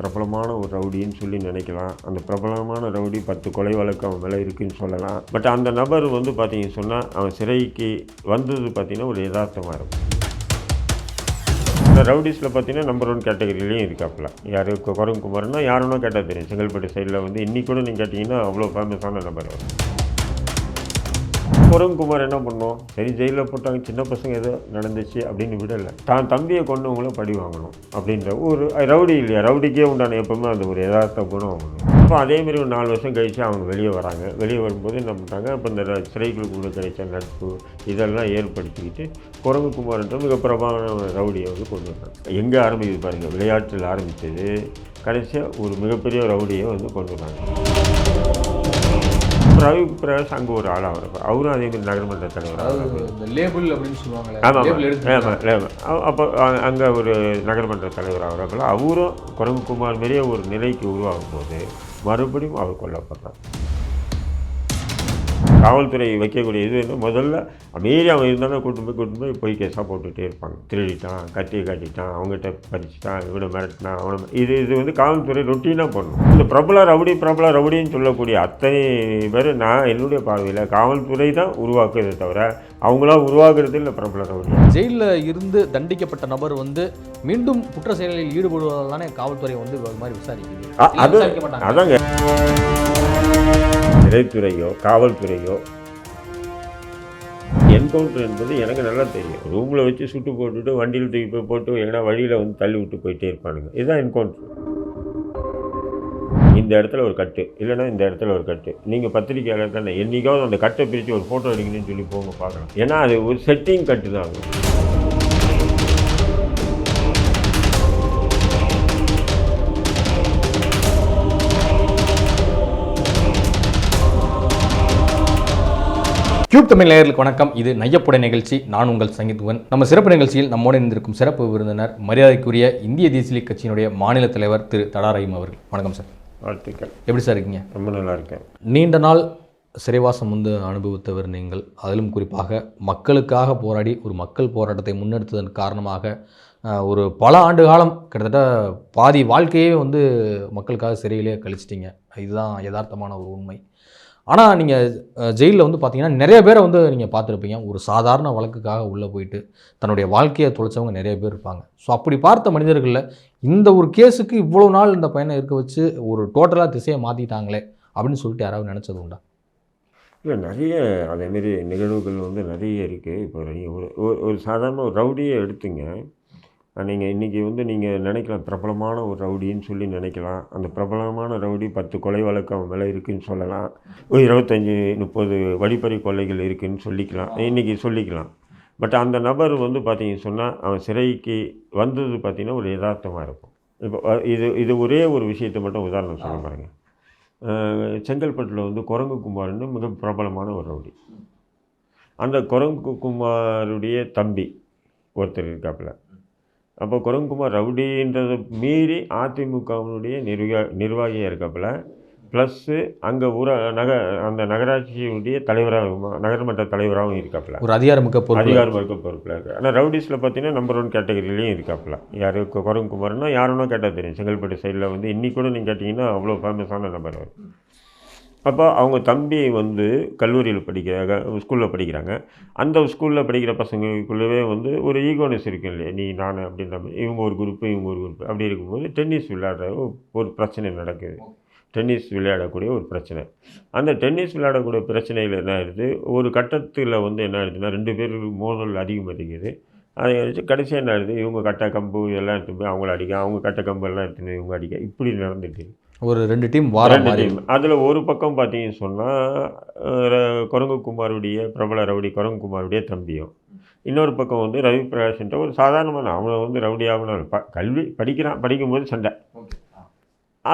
பிரபலமான ஒரு ரவுடின்னு சொல்லி நினைக்கலாம். அந்த பிரபலமான ரவுடி பத்து கொலை வழக்கு அவன் மேலே இருக்குன்னு சொல்லலாம். பட் அந்த நபர் வந்து பார்த்தீங்க சொன்னால் அவன் சிறைக்கு வந்தது பார்த்தீங்கன்னா ஒரு யதார்த்தமாக இருக்கும். இந்த ரவுடிஸில் பார்த்தீங்கன்னா நம்பர் ஒன் கேட்டகரியிலையும் இருக்காப்புல. யார்? குரங்கு குமார்னா யாருன்னா கேட்டால் தெரியும். செங்கல்பட்டு சைடில் வந்து இன்றைக்கூட கூட நீங்கள் கேட்டிங்கன்னா அவ்வளோ ஃபேமஸான நம்பர் வரும் குரங்குமார் என்ன பண்ணோம்? சரி ஜெயிலில் போட்டாங்க சின்ன பசங்க ஏதோ நடந்துச்சு அப்படின்னு விடலை. தான் தம்பியை கொண்டவங்கள படி வாங்கணும் அப்படின்ற ஒரு ரவுடி இல்லையா? ரவுடிக்கே உண்டான எப்பவுமே அந்த ஒரு யதார்த்த குணம் அவங்களுக்கு. அப்போ அதேமாரி ஒரு நாலு வருஷம் கழித்து அவங்க வெளியே வராங்க. வெளியே வரும்போது என்ன பண்ணுறாங்க அப்போ இந்த சிறைகளுக்குள்ள கிடைச்ச நட்பு இதெல்லாம் ஏற்படுத்திக்கிட்டு குரங்கு குமார்ன்ற மிக பிரபலமான ரவுடியை வந்து கொண்டு வந்தாங்க. எங்கே ஆரம்பிக்குது பாருங்கள் விளையாட்டில் ஆரம்பித்தது கடைசியாக ஒரு மிகப்பெரிய ரவுடியை வந்து கொண்டு வந்தாங்க. ரவி பிரகாஷ் அங்கே ஒரு ஆளாக இருப்பார் அவரும் அதே மாதிரி நகரமன்ற லேபிள் அப்படின்னு சொல்லுவாங்களே ஆமாம் அப்போ அங்கே ஒரு நகரமன்ற தலைவர் ஆகிறாப்புல அவரும் குரங்குக்குமார் மாரியே ஒரு நிலைக்கு உருவாகும் போது மறுபடியும் அவர் கொல்லப்படுறார். காவல்துறை வைக்கக்கூடிய இது என்ன முதல்ல மீறி அவன் இருந்தாலும் கூட்டு போய் கூட்டு போய் பொய் கேஸாக போட்டுகிட்டே இருப்பாங்க. திருடிட்டான் கத்தியை காட்டிட்டான் அவங்ககிட்ட பறிச்சுட்டான் இவனை மிரட்டினான் அவனை இது இது வந்து காவல்துறை ரொட்டீனாக பண்ணும். இந்த பிரபல ரவுடி பிரபல ரவுடின்னு சொல்லக்கூடிய அத்தனை பேர் நான் என்னுடைய பார்வையில் காவல்துறை தான் உருவாக்குறதே தவிர அவங்களா உருவாக்குறது இல்லை பிரபல ரவுடி. ஜெயிலில் இருந்து தண்டிக்கப்பட்ட நபர் வந்து மீண்டும் குற்ற செயலில் ஈடுபடுவதால் தானே காவல்துறை வந்து மாதிரி விசாரிக்குது. அதாங்க. சிறைத்துறையோ காவல்துறையோ. என்கவுண்டர் என்பது எனக்கு நல்லா தெரியும். ரூமில் வச்சு சுட்டு போட்டுட்டு வண்டியில் தூக்கி போய் போட்டு எங்கன்னா வழியில் வந்து தள்ளி விட்டு போயிட்டே இருப்பானுங்க. இதுதான் என்கவுண்டர். இந்த இடத்துல ஒரு கட்டு. இல்லைன்னா இந்த இடத்துல ஒரு கட்டு. நீங்கள் பத்திரிக்கையாளர் தானே. என்றைக்காவது அந்த கட்டை பிரித்து ஒரு ஃபோட்டோ எடுக்கணும்னு சொல்லி போங்க பார்க்கலாம். ஏன்னா அது ஒரு செட்டிங் கட்டு தான் கியூப் தமிழ் நேயர்களுக்கு வணக்கம். இது நையப்புடை நிகழ்ச்சி. நான் உங்கள் சங்கீத்வன் நம்ம சிறப்பு நிகழ்ச்சியில் நம்மோடு இருந்திருக்கும் சிறப்பு விருந்தினர் மரியாதைக்குரிய இந்திய தேசிய கட்சியினுடைய மாநில தலைவர் திரு தடா ரஹீம் அவர்கள். வணக்கம் சார். வாழ்த்துக்கள். எப்படி சார் இருக்கீங்க? ரொம்ப நல்லா இருக்கேன். நீண்ட நாள் சிறைவாசம் வந்து அனுபவித்தவர் நீங்கள். அதிலும் குறிப்பாக மக்களுக்காக போராடி ஒரு மக்கள் போராட்டத்தை முன்னெடுத்ததன் காரணமாக ஒரு பல ஆண்டு காலம் கிட்டத்தட்ட பாதி வாழ்க்கையே வந்து மக்களுக்காக சிறையிலே கழிச்சிட்டிங்க. இதுதான் யதார்த்தமான ஒரு உண்மை. ஆனால் நீங்கள் ஜெயிலில் வந்து பார்த்தீங்கன்னா நிறைய பேரை வந்து நீங்கள் பார்த்துருப்பீங்க. ஒரு சாதாரண வழக்குக்காக உள்ளே போயிட்டு தன்னுடைய வாழ்க்கையை தொலைச்சவங்க நிறைய பேர் இருப்பாங்க. ஸோ அப்படி பார்த்த மனிதர்களில் இந்த ஒரு கேஸுக்கு இவ்வளோ நாள் இந்த பையனை இருக்க வச்சு ஒரு டோட்டலாக திசையை மாற்றிட்டாங்களே அப்படின்னு சொல்லிட்டு யாராவது நினச்சது உண்டா? இல்லை நிறைய அதேமாரி நிகழ்வுகள் வந்து நிறைய இருக்குது இப்போ ஒரு ஒரு- ஒரு சாதாரண ஒரு ரவுடியை எடுத்துங்க. நீங்கள் இன்றைக்கி வந்து நீங்கள் நினைக்கலாம் பிரபலமான ஒரு ரவுடின்னு சொல்லி நினைக்கலாம். அந்த பிரபலமான ரவுடி பத்து கொலை வழக்கு அவன் மேலே இருக்குதுன்னு சொல்லலாம். இருபத்தஞ்சி முப்பது வழிப்பறி கொலைகள் இருக்குதுன்னு சொல்லிக்கலாம். இன்றைக்கி சொல்லிக்கலாம். பட் அந்த நபர் வந்து பார்த்தீங்கன்னு சொன்னால் அவன் சிறைக்கு வந்தது பார்த்திங்கன்னா ஒரு யதார்த்தமாக இருக்கும். இப்போ இது இது ஒரே ஒரு விஷயத்தை மட்டும் உதாரணம் சொல்ல பாருங்க. செங்கல்பட்டில் வந்து குரங்கு குமார்னு மிக பிரபலமான ஒரு ரவுடி. அந்த குரங்கு குமாருடைய தம்பி ஒருத்தர் இருக்காப்புல. அப்போ குரங்குமார் ரவுடின்றதை மீறி அதிமுகவினுடைய நிர்வா நிர்வாகியாக இருக்காப்புல ப்ளஸ்ஸு அங்கே ஊர நக அந்த நகராட்சியுடைய தலைவராக நகரமன்ற தலைவராகவும் இருக்காப்புல. ஒரு அதிகாரமிக்க பொறுப்பு அதிகாரம் இருக்க பொறுப்பில் இருக்கு. ஆனால் ரவுடிஸில் பார்த்தீங்கன்னா நம்பர் ஒன் கேட்டகரியிலையும் இருக்காப்புல. யார் குரங்குமார்னா யாருன்னா கேட்டால் தெரியும். செங்கல்பட்டு சைடில் வந்து இன்னைக்கு கூட நீங்கள் கேட்டிங்கன்னா அவ்வளோ ஃபேமஸான நபர் அவர். அப்போ அவங்க தம்பி வந்து கல்லூரியில் படிக்கிறாங்க ஸ்கூலில் படிக்கிறாங்க. அந்த ஸ்கூலில் படிக்கிற பசங்களுக்குள்ளவே வந்து ஒரு ஈகோனஸ் இருக்கு இல்லையா? நீ நான் அப்படின்ற மாதிரி. இவங்க ஒரு குரூப்பு இவங்க ஒரு குரூப் அப்படி இருக்கும்போது டென்னிஸ் விளையாடுற ஒரு பிரச்சனை நடக்குது. டென்னிஸ் விளையாடக்கூடிய ஒரு பிரச்சனை. அந்த டென்னிஸ் விளையாடக்கூடிய பிரச்சனையில் என்ன ஆயிடுது? ஒரு கட்டத்தில் வந்து என்ன ஆயிடுதுன்னா ரெண்டு பேர் மோதல் அதிகமாகிக்குது அதை வச்சு கடைசியாக என்ன ஆயிடுது? இவங்க கட்டை கம்பு இதெல்லாம் எடுத்து போய் அவங்கள அடிக்க அவங்க கட்டை கம்பு எல்லாம் எடுத்துன்னு இவங்க அடிக்க. இப்படி நடந்துட்டு ஒரு ரெண்டு டீம் வார மாதிரி. அதில் ஒரு பக்கம் பார்த்தீங்கன்னு சொன்னால் குரங்குக்குமாருடைய பிரபல ரவுடி குரங்குக்குமாருடைய தம்பியும். இன்னொரு பக்கம் வந்து ரவி பிரகாஷ்ன்ற ஒரு சாதாரணமான அவனை வந்து ரவுடி ஆகணும் ப கல்வி படிக்கிறான் படிக்கும்போது சண்டை.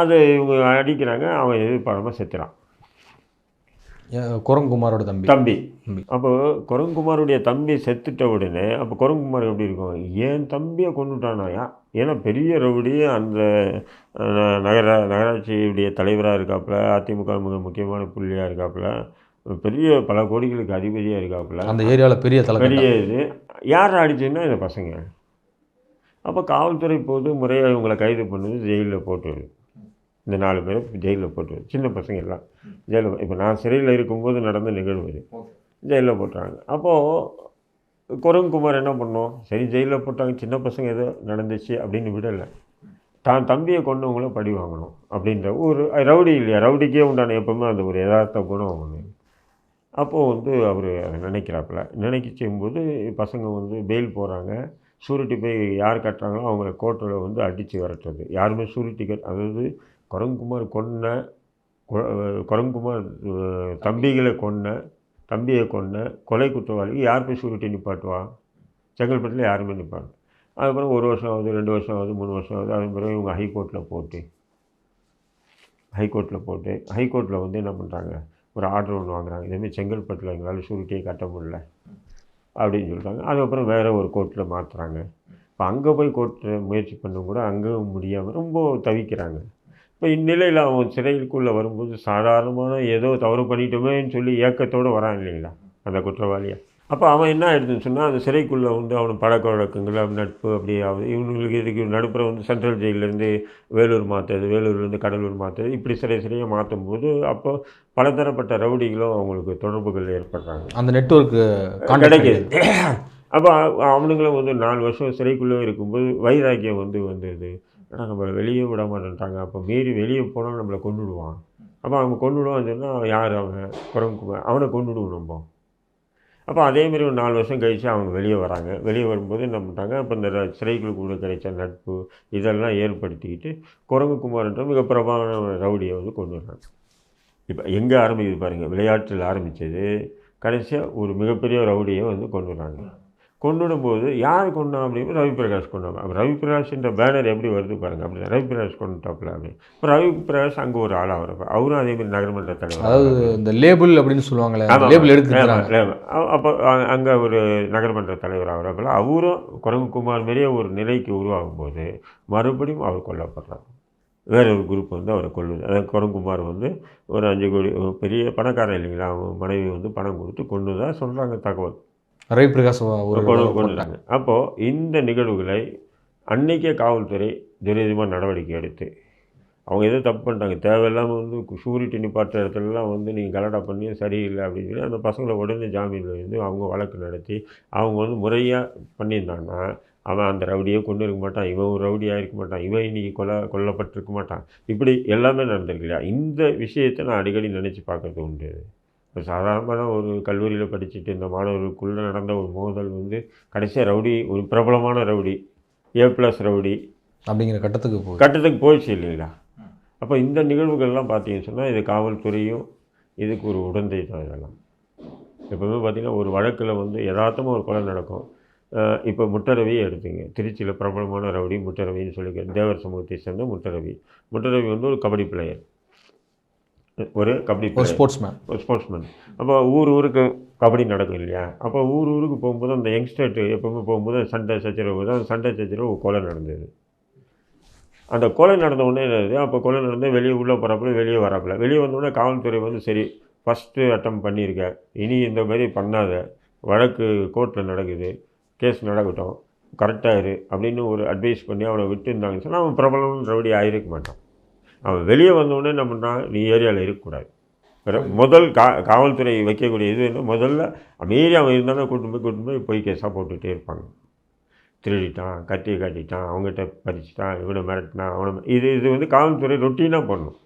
அது இவங்க அடிக்கிறாங்க அவன் எதிர்பாராமல் செத்துறான். குரங்குமாரோட தம்பி. தம்பி. தம்பி. அப்போ குரங்குமாருடைய தம்பி செத்துட்ட உடனே அப்போ குரங்குமார் எப்படி இருக்கும்? என் தம்பியை கொண்டுட்டானாயா ஏன்னா பெரிய ரவுடி அந்த நகர நகராட்சியுடைய தலைவராக இருக்காப்புல அதிமுக மிக முக்கியமான புள்ளியாக இருக்காப்புல பெரிய பல கோடிகளுக்கு அதிபதியாக இருக்காப்புல. அந்த ஏரியாவில் பெரிய தலைவர் பெரிய இது. யார் அடிச்சுன்னா இந்த பசங்க. அப்போ காவல்துறை போது முறையாக இவங்களை கைது பண்ணுது ஜெயிலில் போட்டுருது இந்த நாலு பேரை ஜெயிலில் போட்டுருது சின்ன பசங்க எல்லாம் ஜெயிலில் இப்போ நான் சிறையில் இருக்கும்போது நடந்த நிகழ்வு இது. ஜெயிலில் போட்டாங்க. அப்போது குரங்குமார் என்ன பண்ணோம்? சரி ஜெயிலில் போட்டாங்க சின்ன பசங்க ஏதோ நடந்துச்சு அப்படின்னு விடலை. தான் தம்பியை கொண்டவங்கள பழி வாங்கணும் அப்படின்ற ஒரு ரவுடி இல்லையா? ரவுடிக்கே உண்டான எப்பவுமே அந்த ஒரு யதார்த்த குணம் ஒன்று அப்போது வந்து அவர் அதை நினைக்கிறாப்புல. நினைக்க செய்யும்போது பசங்க வந்து பெயில் போகிறாங்க சூரிட்டி போய் யார் கட்டுறாங்களோ அவங்கள கோர்ட்டில் வந்து அடித்து விரட்டுறது. யாருமே சூரிட்டி கட் அதாவது குரங்குமார் கொன்ன கு- குரங்குமார் தம்பிகளை கொன்ன தம்பியை கொன்ன கொலை குற்றவாளிக்கு யார் போய் சுருட்டி நிப்பாட்டுவான் செங்கல்பட்டில் யாருமே நிற்பாங்க அதுக்கப்புறம் ஒரு வருஷம் ஆகுது ரெண்டு வருஷம் ஆகுது மூணு வருஷம் ஆகுது அதன் பிறகு இவங்க ஹைகோர்ட்டில் போட்டு ஹைகோர்ட்டில் போட்டு ஹைகோர்ட்டில் வந்து என்ன பண்ணுறாங்க ஒரு ஆர்டர் ஒன்று வாங்குறாங்க. இதேமாதிரி செங்கல்பட்டில் எங்களால் சூரிட்டியை கட்ட முடியல அப்படின்னு சொல்லிட்டாங்க. அதுக்கப்புறம் வேறு ஒரு கோர்ட்டில் மாற்றுறாங்க இப்போ அங்கே போய் கோர்ட்டில் முயற்சி பண்ணும் கூட அங்கேயும் முடியாமல் ரொம்ப தவிக்கிறாங்க. இப்போ இந்நிலையில் அவன் சிறைக்குள்ளே வரும்போது சாதாரணமான ஏதோ தவறு பண்ணிட்டோமேன்னு சொல்லி ஏக்கத்தோடு வரான் இல்லைங்களா? அந்த குற்றவாளியை. அப்போ அவன் என்ன ஆயிடுதுன்னு சொன்னால் அந்த சிறைக்குள்ளே வந்து அவன் பழக்க வழக்கங்கள் நட்பு அப்படி ஆகுது இவங்களுக்கு இதுக்கு நடுப்புற வந்து சென்ட்ரல் ஜெயிலேருந்து வேலூர் மாற்றுறது வேலூர்லேருந்து கடலூர் மாற்றுறது இப்படி சிறை சிறையாக மாற்றும் போது அப்போ பலதரப்பட்ட ரவுடிகளும் அவங்களுக்கு தொடர்புகள் ஏற்படுறாங்க. அந்த நெட்ஒர்க்கு கிடைக்குது. அப்போ அவனுங்களும் வந்து நாலு வருஷம் சிறைக்குள்ளே இருக்கும்போது வைராக்கியம் வந்து வந்தது. ஆனால் நம்மளை வெளியே விட மாட்டேன்ட்டாங்க. அப்போ மீறி வெளியே போனால் நம்மளை கொண்டுடுவான் அப்போ அவன் கொண்டுடுவான்னு சொன்னால் யார்? அவன் குரங்குமார் அவனை கொண்டுடுவோம் நம்ம. அப்போ அதேமாரி ஒரு நாலு வருஷம் கழித்து அவங்க வெளியே வராங்க. வெளியே வரும்போது என்ன பண்ணிட்டாங்க? அப்போ இந்த ர- சிறைக்குள்ள கூட கிடைச்ச நட்பு இதெல்லாம் ஏற்படுத்திக்கிட்டு குரங்கு குமார்ன்ற மிக பிரபலமான ரவுடியை வந்து கொண்டு வர்றாங்க. இப்போ எங்கே ஆரம்பிக்குது பாருங்கள் விளையாட்டில் ஆரம்பித்தது கடைசியாக ஒரு மிகப்பெரிய ரவுடியை வந்து கொண்டு வராங்க கொண்டு விடும்போது யார் கொண்டா அப்படின்னு ரவி பிரகாஷ் கொண்டாங்க அப்போ ரவி பிரகாஷ்ன்ற பேனர் எப்படி வருது பாருங்கள் அப்படி ரவி பிரகாஷ் கொண்டுட்டாப்புல அப்படி. இப்போ ரவி பிரகாஷ் அங்கே ஒரு ஆளாக வரப்போ அவரும் அதேமாதிரி நகரமன்ற தலைவர் அதாவது இந்த லேபிள் அப்படின்னு சொல்லுவாங்களே லேபிள். அ- அப்போ அங்கே ஒரு நகரமன்ற தலைவர் ஆகிறப்பல அவரும் குரங்குக்குமார் மாரியே ஒரு நிலைக்கு உருவாகும் போது மறுபடியும் அவர் கொல்லப்படுறார். வேற ஒரு குரூப் வந்து அவரை கொல்லுது. அதாவது குரங்குமார் வந்து ஒரு அஞ்சு கோடி பெரிய பணக்காரன் இல்லைங்களா? அவங்க மனைவி வந்து பணம் கொடுத்து கொண்டு தான் சொல்கிறாங்க தகவல். ரவி பிரகாஷ் ஒரு கொண்டு கொண்டுட்டாங்க அப்போது இந்த நிகழ்வுகளை அன்னைக்கே காவல்துறை துரிதமாக நடவடிக்கை எடுத்து அவங்க எதோ தப்பு பண்ணிட்டாங்க. தேவையில்லாமல் வந்து ஷூரிட்டி நிப்பாட்டுற இடத்துலலாம் வந்து நீங்கள் கலடா பண்ணி சரியில்லை அப்படின்னு சொல்லி அந்த பசங்களை உடனே ஜாமீனில் இருந்து அவங்க வழக்கு நடத்தி அவங்க வந்து முறையாக பண்ணியிருந்தாங்கன்னா அவன் அந்த ரவுடியை கொண்டு இருக்க மாட்டான். இவன் ஒரு ரவுடியாக இருக்க மாட்டான். இவன் இன்னைக்கு கொல்ல கொல்லப்பட்டிருக்க மாட்டான். இப்படி எல்லாமே நடந்திருக்கு இல்லையா? இந்த விஷயத்தை நான் அடிக்கடி நினச்சி பார்க்கறது உண்டு. இப்போ சாதாரணமான ஒரு கல்லூரியில் படிச்சுட்டு இந்த மாணவர்களுக்குள்ளே நடந்த ஒரு மோதல் வந்து கடைசியாக ரவுடி ஒரு பிரபலமான ரவுடி ஏ ப்ளஸ் ரவுடி அப்படிங்கிற கட்டத்துக்கு போகுது. கட்டத்துக்கு போயிடுச்சு இல்லைங்களா? அப்போ இந்த நிகழ்வுகள்லாம் பார்த்தீங்கன்னு சொன்னால் இது காவல்துறையும் இதுக்கு ஒரு உடந்தை தான் இதெல்லாம். எப்போவுமே பார்த்தீங்கன்னா ஒரு வழக்கில் வந்து யதார்த்தமாக ஒரு கொலை நடக்கும். இப்போ முட்டரவியை எடுத்துங்க. திருச்சியில் பிரபலமான ரவுடி முட்டரவின்னு சொல்லி தேவர் சமூகத்தை சேர்ந்த முட்டரவி. முட்டரவி வந்து ஒரு கபடி பிளேயர் ஒரு கபடி ஒரு ஸ்போர்ட்ஸ்மேன் ஒரு ஸ்போர்ட்ஸ்மேன் அப்போ ஊர் ஊருக்கு கபடி நடக்கும் இல்லையா? அப்போ ஊர் ஊருக்கு போகும்போது அந்த யங்ஸ்டர்ட்டு எப்பவுமே போகும்போது சண்டை சச்சரவு தான் சண்டை சச்சரவு கொலை நடந்தது. அந்த கொலை நடந்த உடனே என்னது அப்போ கொலை நடந்து வெளியே உள்ளே போகிறப்பல வெளியே வராப்புல. வெளியே வந்தோடனே காவல்துறை வந்து சரி ஃபஸ்ட்டு அட்டம் பண்ணியிருக்க இனி இந்த மாதிரி பண்ணாத. வழக்கு கோர்ட்டில் நடக்குது. கேஸ் நடக்கட்டும். கரெக்டாக இரு அப்படின்னு ஒரு அட்வைஸ் பண்ணி அவனை விட்டுருந்தாங்கன்னு சொன்னால் அவன் பிரபலம் ரவுடி ஆகிருக்க மாட்டான். அவன் வெளியே வந்தவுடனே என்ன பண்ணுறான் நீ ஏரியாவில் இருக்கக்கூடாது. முதல் கா காவல்துறை வைக்கக்கூடிய இது என்ன முதல்ல மீறி அவன் இருந்தானே கூட்டிட்டு போய் கூட்டிட்டு போய் போய் கேஸாக போட்டுகிட்டே இருப்பாங்க. திருடிட்டான் கத்தியை காட்டிட்டான் அவங்ககிட்ட பறிச்சிட்டான் இவனை மிரட்டினான் அவனை இது இது வந்து காவல்துறை ரொட்டீனாக பண்ணும்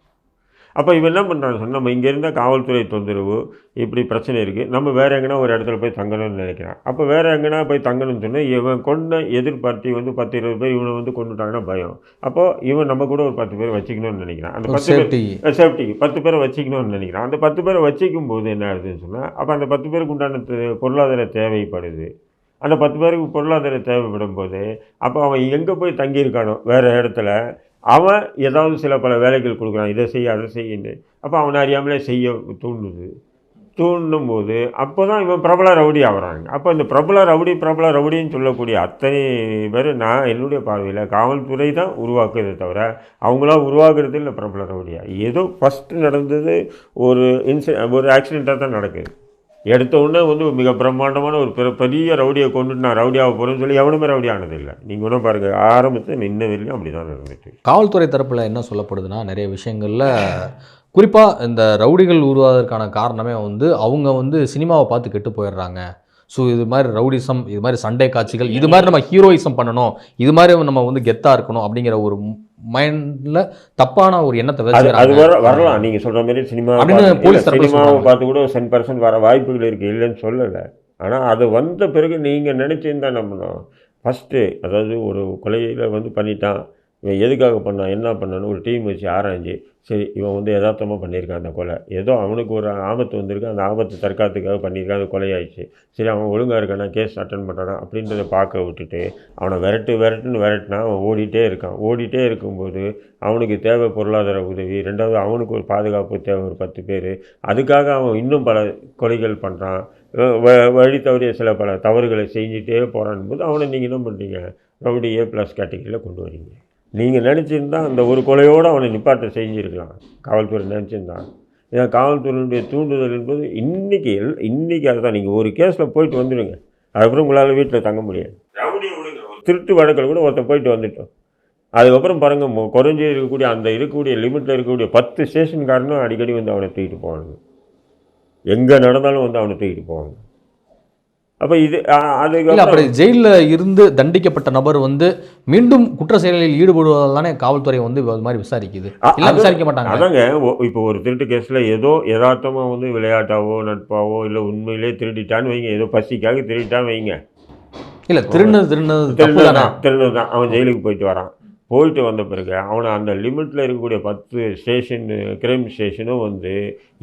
அப்போ இவன் என்ன பண்ணுறான்னு சொன்னால் நம்ம இங்கே இருந்தால் காவல்துறை தொந்தரவு இப்படி பிரச்சனை இருக்குது நம்ம வேறு எங்கன்னா ஒரு இடத்துல போய் தங்கணும்னு நினைக்கிறான். அப்போ வேறு எங்கன்னா போய் தங்கணும்னு சொன்னால் இவன் கொண்ட எதிர் பார்ட்டி வந்து பத்து இருபது பேர் இவனை வந்து கொண்டுட்டாங்கன்னா பயம். அப்போது இவன் நம்ம கூட ஒரு பத்து பேர் வச்சுக்கணும்னு நினைக்கிறான். அந்த பத்து பேர் சேஃப்டி பத்து பேரை வச்சுக்கணும்னு நினைக்கிறான். அந்த பத்து பேரை வச்சிக்கும் போது என்ன ஆகுதுன்னு சொன்னால் அப்போ அந்த பத்து பேருக்கு உண்டான பொருளாதார தேவைப்படுது. அந்த பத்து பேருக்கு பொருளாதார தேவைப்படும் போது அப்போ அவன் எங்கே போய் தங்கியிருக்கானோ வேறு இடத்துல அவன் ஏதாவது சில பல வேலைகள் கொடுக்குறான் இதை செய்ய அதை செய்யுன்னு. அப்போ அவனை அறியாமலே செய்ய தூண்டுது. தூண்டும் போது அப்போ தான் இவன் பிரபல ரவுடி ஆகுறாங்க. அப்போ இந்த பிரபல ரவுடி பிரபல ரவுடின்னு சொல்லக்கூடிய அத்தனை பேர் நான் என்னுடைய பார்வையில் காவல்துறை தான் உருவாக்குதே தவிர அவங்களாம் உருவாக்குறது இல்லை பிரபல ரவுடியாக ஏதோ ஃபஸ்ட்டு நடந்தது ஒரு இன்சி ஒரு ஆக்சிடெண்ட்டாக தான் நடக்குது. எடுத்த உடனே வந்து மிக பிரம்மாண்டமான ஒரு பெரிய பெரிய ரவுடியை கொண்டுட்டு நான் ரவுடியாக போகிறேன்னு சொல்லி எவனுமே ரவுடி ஆனதில்லை. நீங்கள் ஒன்றும் பாருங்கள் ஆரம்பத்தில் இன்ன வரையிலும் அப்படி தான் நடந்துட்டு காவல்துறை தரப்பில் என்ன சொல்லப்படுதுன்னா நிறைய விஷயங்களில் குறிப்பாக இந்த ரவுடிகள் உருவாவதற்கான காரணமே வந்து அவங்க வந்து சினிமாவை பார்த்து கெட்டு போயிடுறாங்க. ஸோ இது மாதிரி ரவுடிசம் இது மாதிரி சண்டை காட்சிகள் இது மாதிரி நம்ம ஹீரோயிசம் பண்ணணும் இது மாதிரி நம்ம வந்து கெத்தாக இருக்கணும் அப்படிங்கிற ஒரு மைண்டில் தப்பான ஒரு எண்ணத்தை அது வர வரலாம். நீங்கள் சொல்கிற மாதிரி சினிமா போலீஸ் சினிமாவை. பார்த்து கூட சென் பர்சன்ட் வர வாய்ப்புகள் இருக்குது இல்லைன்னு சொல்லலை. ஆனால் அது வந்த பிறகு நீங்கள் நினச்சிருந்தா நம்பணும் ஃபஸ்ட்டு அதாவது ஒரு கொலையில் வந்து பண்ணிட்டான். இவன் எதுக்காக பண்ணான் என்ன பண்ணான்னு ஒரு டீம் வச்சு ஆராய்ஞ்சு சரி இவன் வந்து யதார்த்தமாக பண்ணியிருக்கான் அந்த கொலை. ஏதோ அவனுக்கு ஒரு ஆபத்து வந்திருக்கு அந்த ஆபத்து தற்காத்துக்காக பண்ணியிருக்கான் அது கொலையாயிடுச்சு. சரி அவன் ஒழுங்காக இருக்கானா கேஸ் அட்டன் பண்ணுறானா அப்படின்றத பார்க்க விட்டுட்டு அவனை விரட்டு விரட்டுன்னு விரட்டுனா அவன் ஓடிட்டே இருக்கான். ஓடிட்டே இருக்கும்போது அவனுக்கு தேவை பொருளாதார உதவி ரெண்டாவது அவனுக்கு ஒரு பாதுகாப்பு தேவை ஒரு பத்து பேர். அதுக்காக அவன் இன்னும் பல கொலைகள் பண்ணுறான் வழி தவறிய சில பல தவறுகளை செஞ்சுட்டே போகிறான் போது அவனை நீங்கள் என்ன பண்ணுறீங்க ரவுடி ஏ ப்ளஸ் கேட்டகரியில் கொண்டு வரீங்க. நீங்கள் நினச்சிருந்தா அந்த ஒரு கொலையோடு அவனை நிப்பாட்ட செஞ்சுருக்கலாம். காவல்துறை நினச்சிருந்தான் ஏன்னா காவல்துறையினுடைய தூண்டுதல் என்பது இன்றைக்கி எல் இன்றைக்கி அதுதான். நீங்கள் ஒரு கேஸில் போயிட்டு வந்துடுங்க. அதுக்கப்புறம் உங்களால் வீட்டில் தங்க முடியாது. திருட்டு வழக்கில் கூட ஒருத்தன் போயிட்டு வந்துட்டோம். அதுக்கப்புறம் பாருங்கள் மொ- குறைஞ்சி இருக்கக்கூடிய அந்த இருக்கக்கூடிய லிமிட்டில் இருக்கக்கூடிய பத்து ஸ்டேஷன்காரனும் அடிக்கடி வந்து அவனை தூக்கிட்டு போவானுங்க. எங்கே நடந்தாலும் வந்து அவனை தூக்கிட்டு போவாங்க அப்போ இது அ- இல்லை அப்படி ஜெயிலில் இருந்து தண்டிக்கப்பட்ட நபர் வந்து மீண்டும் குற்ற செயலில் ஈடுபடுவதால் தானே காவல்துறை வந்து இது மாதிரி விசாரிக்குது. இல்லை அது- விசாரிக்க மாட்டாங்க. அதாங்க இப்போ ஒரு திருட்டு கேஸில் ஏதோ யதார்த்தமாக வந்து விளையாட்டாவோ நட்பாவோ இல்லை உண்மையிலே திருடிட்டான்னு வைங்க. ஏதோ பசிக்காக திருடிட்டான்னு வைங்க. இல்லை திருநது திருநது தப்பு தானே. அவன் ஜெயிலுக்கு போயிட்டு வரான். போயிட்டு வந்த பிறகு அவனை அந்த லிமிட்டில் இருக்கக்கூடிய பத்து ஸ்டேஷன் கிரைம் ஸ்டேஷனும் வந்து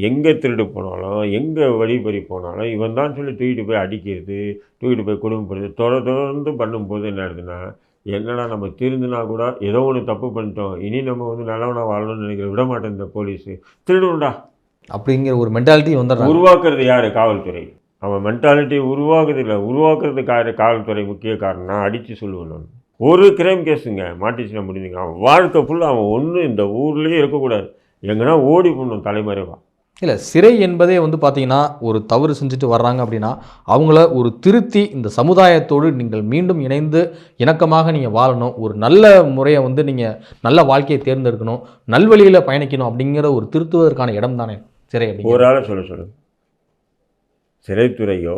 எங்கே திருடு போனாலும் எங்கே வழிபறி போனாலும் இவன் தான் சொல்லி தூக்கிட்டு போய் அடிக்கிறது தூக்கிட்டு போய் குடும்பப்படுது தொடர் தொடர்ந்து பண்ணும்போது என்ன ஆகுதுன்னா என்னடா நம்ம திருந்தினா கூட ஏதோ ஒன்று தப்பு பண்ணிட்டோம். இனி நம்ம வந்து நல்லவனாக வாழணும்னு நினைக்கிற விட மாட்டேன் இந்த போலீஸு திருடுண்டா அப்படிங்கிற ஒரு மென்டாலிட்டி வந்துடுறாங்க. உருவாக்குறது யார்? காவல்துறை. அவன் மென்டாலிட்டி உருவாக்குறது இல்லை. உருவாக்குறதுக்கு காவல்துறை முக்கிய காரணம். அடித்து சொல்லுவேன் நான். ஒரு கிரைம் கேஸுங்க மாட்டிச்சுனா முடிஞ்சுங்க. அவன் வாழ்க்கை ஃபுல்லாக அவன் ஒன்றும் இந்த ஊர்லேயே இருக்கக்கூடாது. எங்கன்னா ஓடி போடணும் தலைமறைவா. இல்லை சிறை என்பதே வந்து பார்த்தீங்கன்னா ஒரு தவறு செஞ்சுட்டு வர்றாங்க அப்படின்னா அவங்கள ஒரு திருத்தி இந்த சமுதாயத்தோடு நீங்கள் மீண்டும் இணைந்து இணக்கமாக நீங்கள் வாழணும். ஒரு நல்ல முறையை வந்து நீங்கள் நல்ல வாழ்க்கையை தேர்ந்தெடுக்கணும். நல்வழியில் பயணிக்கணும் அப்படிங்கிற ஒரு திருத்துவதற்கான இடம் தானே சிறை அப்படிங்கிற ஒரு ஆளை சொல்ல சொல்லு. சிறைத்துறையோ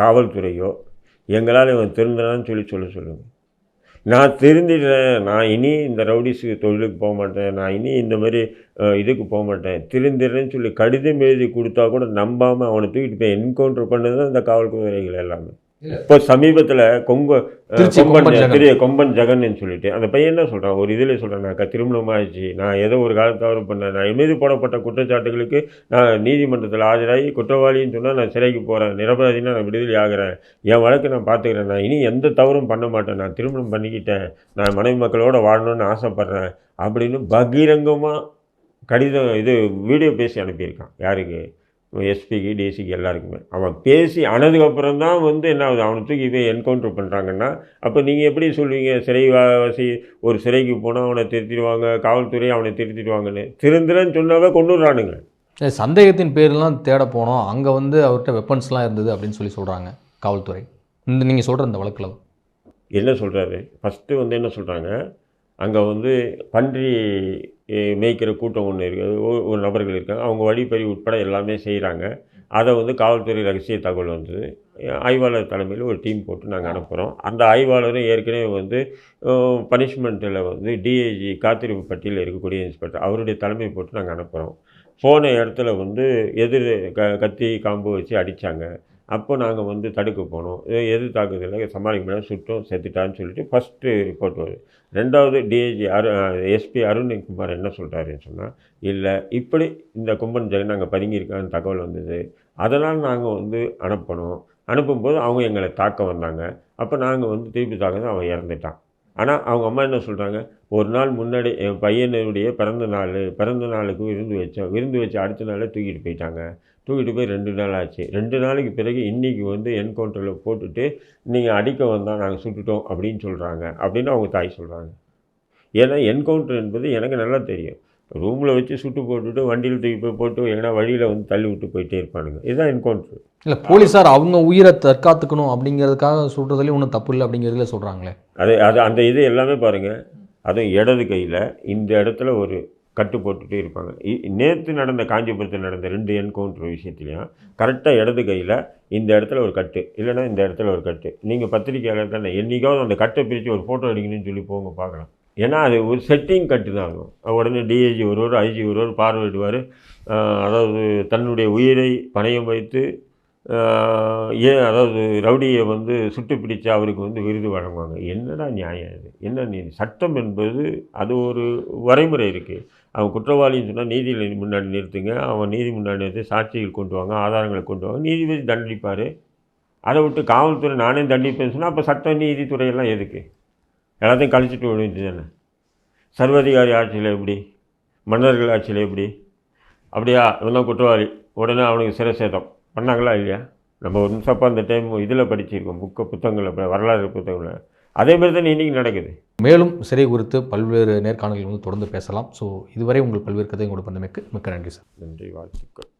காவல்துறையோ எங்களால் இவன் திருந்தனான்னு சொல்லி சொல்ல சொல்லுங்க. நான் திருந்திடுறேன் நான் இனி இந்த ரவுடிஸுக்கு தொழிலுக்கு போக மாட்டேன். நான் இனி இந்த மாதிரி இதுக்கு போக மாட்டேன். திருந்திடுறேன்னு சொல்லி கடிதம் எழுதி கொடுத்தா கூட நம்பாமல் அவனை தூக்கிட்டு போய் என்கவுண்டர் பண்ணது தான் இந்த காவல்துறைகள் எல்லாமே. இப்போ சமீபத்தில் கொங்க திருச்சி கொம்பன். திரு ஜெகன்னு சொல்லிட்டு அந்த பையன் என்ன சொல்கிறான் ஒரு இதில் சொல்கிறேன் நான் திருமணம் ஆயிடுச்சு நான் ஏதோ ஒரு காலத்து தவறு பண்ணேன். நான் மீது போடப்பட்ட குற்றச்சாட்டுகளுக்கு நான் நீதிமன்றத்தில் ஆஜராகி குற்றவாளின்னு சொன்னால் நான் சிறைக்கு போகிறேன் நிரபராதினா நான் விடுதலை ஆகிறேன். என் வழக்கு நான் பார்த்துக்கிறேன். நான் இனி எந்த தவறும் பண்ண மாட்டேன். நான் திருமணம் பண்ணிக்கிட்டேன். நான் மனைவி மக்களோட வாழணும்னு ஆசைப்பட்றேன். அப்படின்னு பகிரங்கமாக கடிதம் இது வீடியோ பேசி அனுப்பியிருக்கான். யாருக்கு? எஸ்பிக்கு டிசிக்கு எல்லாருக்குமே. அவன் பேசி ஆனதுக்கப்புறம் தான் வந்து என்ன ஆகுது? அவனை தூக்கி போய் என்கவுண்டர் பண்ணுறாங்கன்னா அப்போ நீங்கள் எப்படி சொல்லுவீங்க? சிறைவாசி ஒரு சிறைக்கு போனால் அவனை திருத்திடுவாங்க காவல்துறை அவனை திருத்திடுவாங்கன்னு. திருந்துறேன்னு சொன்னாவே கொண்டு வர்றானுங்க சந்தேகத்தின் பேர்லாம் தேட போனோம். அங்கே வந்து அவர்கிட்ட வெப்பன்ஸ்லாம் இருந்தது அப்படின்னு சொல்லி சொல்கிறாங்க காவல்துறை. இந்த நீங்கள் சொல்கிற இந்த வழக்கில் என்ன சொல்கிறாரு ஃபஸ்ட்டு வந்து என்ன சொல்கிறாங்க அங்கே வந்து பன்றி மேய்க்கிற கூட்டம் ஒன்று இருக்குது ஒரு நபர்கள் இருக்காங்க. அவங்க வழிப்பறி உட்பட எல்லாமே செய்கிறாங்க அதை வந்து காவல்துறை ரகசிய தகவல் வந்தது ஆய்வாளர் தலைமையில் ஒரு டீம் போட்டு நாங்கள் அனுப்புகிறோம் அந்த ஆய்வாளரும் ஏற்கனவே வந்து பனிஷ்மெண்ட்டில் வந்து டிஐஜி காத்திருப்பு பட்டியலில் இருக்கக்கூடிய இன்ஸ்பெக்டர் அவருடைய தலைமை போட்டு நாங்கள் அனுப்புகிறோம் போன இடத்துல வந்து எதிர் க கத்தி காம்பு வச்சு அடித்தாங்க அப்போ நாங்கள் வந்து தடுக்க போனோம். எது தாக்குதல் தாக்குதலில் சமாளிக்க முடியாது சுட்டோம் செத்துட்டான்னு சொல்லிட்டு ஃபஸ்ட்டு ரிப்போர்ட் வருது. ரெண்டாவது டிஐஜி அரு எஸ்பி அருண்குமார் என்ன சொல்கிறாருன்னு சொன்னால் இல்லை இப்படி இந்த கும்பன் ஜெகன் நாங்கள் பதுங்கியிருக்கான்னு தகவல் வந்தது. அதனால் நாங்கள் வந்து அனுப்பணும். அனுப்பும்போது அவங்க எங்களை தாக்க வந்தாங்க. அப்போ நாங்கள் வந்து திருப்பி தாக்குறது அவன் இறந்துட்டான். ஆனால் அவங்க அம்மா என்ன சொல்கிறாங்க ஒரு நாள் முன்னாடி என் பையனுடைய பிறந்த நாள் பிறந்த நாளுக்கு விருந்து வச்சோம் விருந்து வச்சு அடுத்த நாளே தூக்கிட்டு போயிட்டாங்க. தூக்கிட்டு போய் ரெண்டு நாள் ஆச்சு. ரெண்டு நாளைக்கு பிறகு இன்றைக்கி வந்து என்கவுண்டரில் போட்டுட்டு நீங்கள் அடிக்க வந்தால் நாங்கள் சுட்டுட்டோம் அப்படின்னு சொல்கிறாங்க அப்படின்னு அவங்க தாய் சொல்கிறாங்க ஏன்னா என்கவுண்டர் என்பது எனக்கு நல்லா தெரியும். ரூமில் வச்சு சுட்டு போட்டுட்டு வண்டியில் தூக்கி போய் போட்டு எங்கன்னா வழியில் வந்து தள்ளி விட்டு போயிட்டே இருப்பானுங்க. இதுதான் என்கவுண்டர். இல்லை போலீஸார் அவங்க உயிரை தற்காத்துக்கணும் அப்படிங்கிறதுக்காக சுடுறதுலேயும் ஒன்றும் தப்பு இல்லை அப்படிங்கிறதுல சொல்கிறாங்களே அது அது அந்த இது எல்லாமே பாருங்கள் அதுவும் இடது கையில் இந்த இடத்துல ஒரு கட்டு போட்டுகிட்டே இருப்பாங்க நேற்று நடந்த காஞ்சிபுரத்தில் நடந்த ரெண்டு என்கவுண்டர் விஷயத்துலையும் கரெக்டாக இடது கையில் இந்த இடத்துல ஒரு கட்டு இல்லைன்னா இந்த இடத்துல ஒரு கட்டு. நீங்கள் பத்திரிக்கையாளர் தானே என்றைக்காவது அந்த கட்டை பிரித்து ஒரு ஃபோட்டோ எடுக்கணும்னு சொல்லி போங்க பார்க்கலாம். ஏன்னா அது ஒரு செட்டிங் கட்டு தான் ஆகும் உடனே டிஐஜி ஒருவர் ஐஜி ஒருவர் பார்வையிடுவார். அதாவது தன்னுடைய உயிரை பணையம் வைத்து ஏன் அதாவது ரவுடியை வந்து சுட்டு பிடிச்சு அவருக்கு வந்து விருது வழங்குவாங்க? என்னடா நியாயம் இது? என்ன நீ சட்டம் என்பது அது ஒரு வரைமுறை இருக்குது அவன் குற்றவாளின்னு சொன்னால் நீதியில் முன்னாடி நிறுத்துங்க. அவன் நீதி முன்னாடி நிறுத்தி சாட்சிகள் கொண்டு வாங்க ஆதாரங்களை கொண்டு வாங்க. நீதிபதி தண்டிப்பார். அதை விட்டு காவல்துறை நானே தண்டிப்பேன்னு சொன்னால் அப்போ சட்ட நீதித்துறையெல்லாம் எதுக்கு? எல்லாத்தையும் கழிச்சிட்டு விழுந்துட்டு தானே? சர்வதிகாரி ஆட்சியில் எப்படி? மன்னர்கள் ஆட்சியில் எப்படி? அப்படியா? இவன் தான் குற்றவாளி. உடனே அவனுக்கு சிறை சேதம். பண்ணாங்களா இல்லையா? நம்ம ஒரு நிமிஷம் அப்போ அந்த டைம் இதில் படிச்சிருக்கோம் புக்கு புத்தகங்களில் வரலாறு புத்தகங்களில் அதே மாதிரி தான் இன்றைக்கி நடக்குது. மேலும் சிறை குறித்து பல்வேறு நேர்காணல்கள் வந்து தொடர்ந்து பேசலாம். ஸோ இதுவரை உங்கள் பல்வேறு கதையும் கொடுப்பதற்கு மிக்க நன்றி சார். நன்றி வாழ்த்துக்கள்.